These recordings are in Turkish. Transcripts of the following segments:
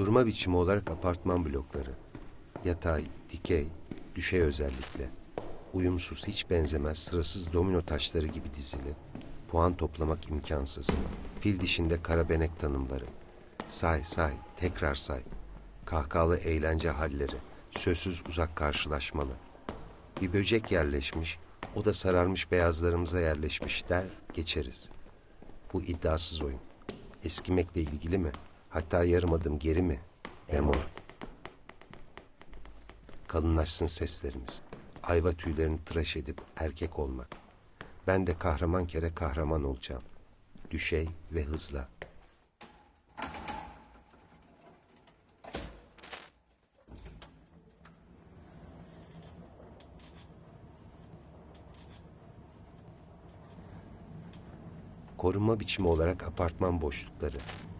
Durma biçimi olarak apartman blokları. Yatay, dikey, düşey özellikle. Uyumsuz, hiç benzemez, sırasız domino taşları gibi dizili. Puan toplamak imkansız. Fil dişinde karabenek tanımları. Say say, tekrar say. Kahkahalı eğlence halleri. Sözsüz uzak karşılaşmalı. Bir böcek yerleşmiş, o da sararmış beyazlarımıza yerleşmiş der, geçeriz. Bu iddiasız oyun. Eskimekle ilgili mi? Hatta yarım adım geri mi? Memo. Kalınlaşsın seslerimiz. Ayva tüylerini tıraş edip erkek olmak. Ben de kahraman kere kahraman olacağım. Düşey ve hızla. Korunma biçimi olarak apartman boşlukları.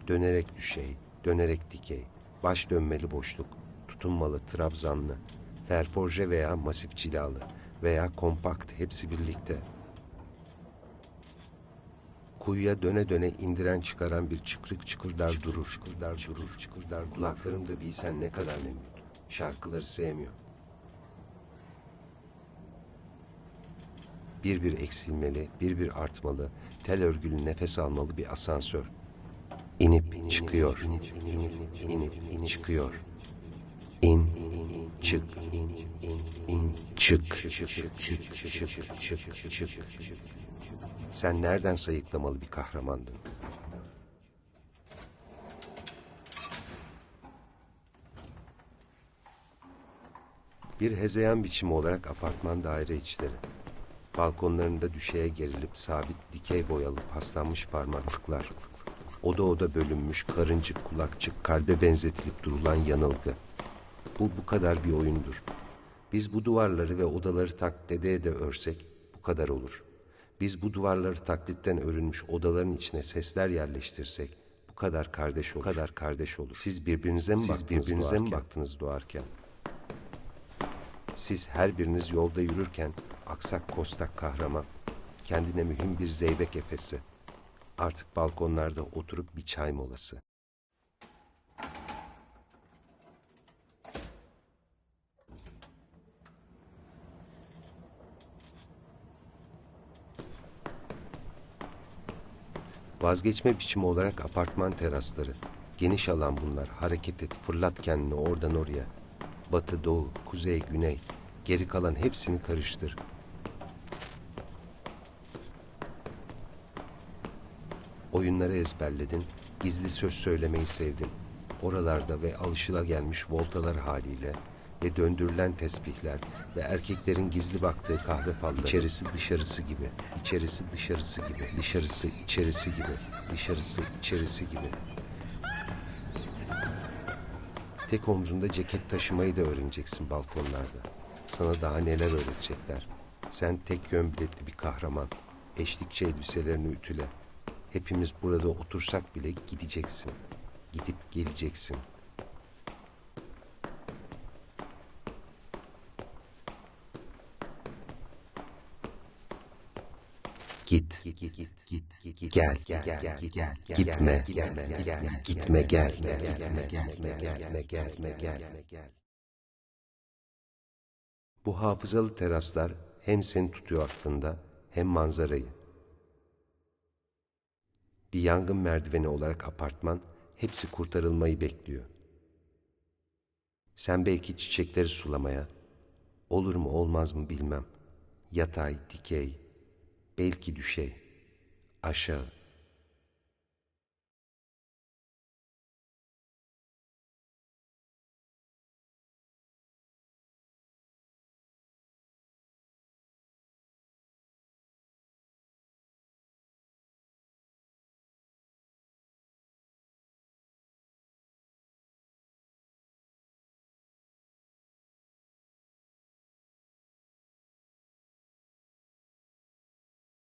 Dönerek düşey, dönerek dikey, baş dönmeli boşluk, tutunmalı, trabzanlı, ferforje veya masif cilalı veya kompakt hepsi birlikte. Kuyuya döne döne indiren çıkaran bir çıkrık çıkırdar durur, çıkırdar durur, çıkırdar kulaklarımda bilsen ne kadar memnun. Şarkıları sevmiyor. Bir bir eksilmeli, bir bir artmalı, tel örgülü nefes almalı bir asansör. İnip çıkıyor, inip çıkıyor. İn, çık, in, çık, Sen nereden sayıklamalı bir kahramandın? Bir hezeyan biçimi olarak apartman daire içleri. Balkonlarında düşeye gerilip sabit dikey boyalı paslanmış parmaklıklar. Oda oda bölünmüş karıncık kulakçık kalbe benzetilip durulan yanılgı. Bu bu kadar bir oyundur. Biz bu duvarları ve odaları taklit ede de örsek bu kadar olur. Biz bu duvarları taklitten örülmüş odaların içine sesler yerleştirsek bu kadar kardeş olur. Bu kadar kardeş olur. Siz birbirinize mi Siz baktınız birbirinize mi baktınız doğarken? Siz her biriniz yolda yürürken aksak kostak kahraman, kendine mühim bir zeybek efesi. Artık balkonlarda oturup bir çay molası. Vazgeçme biçimi olarak apartman terasları. Geniş alan bunlar. Hareket et, fırlat kendini oradan oraya. Batı, doğu, kuzey, güney. Geri kalan hepsini karıştır. Oyunları ezberledin, gizli söz söylemeyi sevdin. Oralarda ve alışılagelmiş voltalar haliyle ve döndürülen tesbihler ve erkeklerin gizli baktığı kahve falları. İçerisi dışarısı gibi, içerisi dışarısı gibi, dışarısı içerisi gibi, dışarısı içerisi gibi. Tek omzunda ceket taşımayı da öğreneceksin balkonlarda. Sana daha neler öğretecekler. Sen tek yön biletli bir kahraman. Eşlikçi elbiselerini ütüle. Hepimiz burada otursak bile gideceksin. Gidip geleceksin. Git, git, git, git, git, gel, gel, gel, gel, gitme, gitme, gitme, gel, gitme, gitme, gitme, gitme, gel, gel. Bu hafızalı teraslar hem seni tutuyor aklında hem manzarayı. Bir yangın merdiveni olarak apartman hepsi kurtarılmayı bekliyor. Sen belki çiçekleri sulamaya, olur mu olmaz mı bilmem, yatay, dikey, belki düşey, aşağı,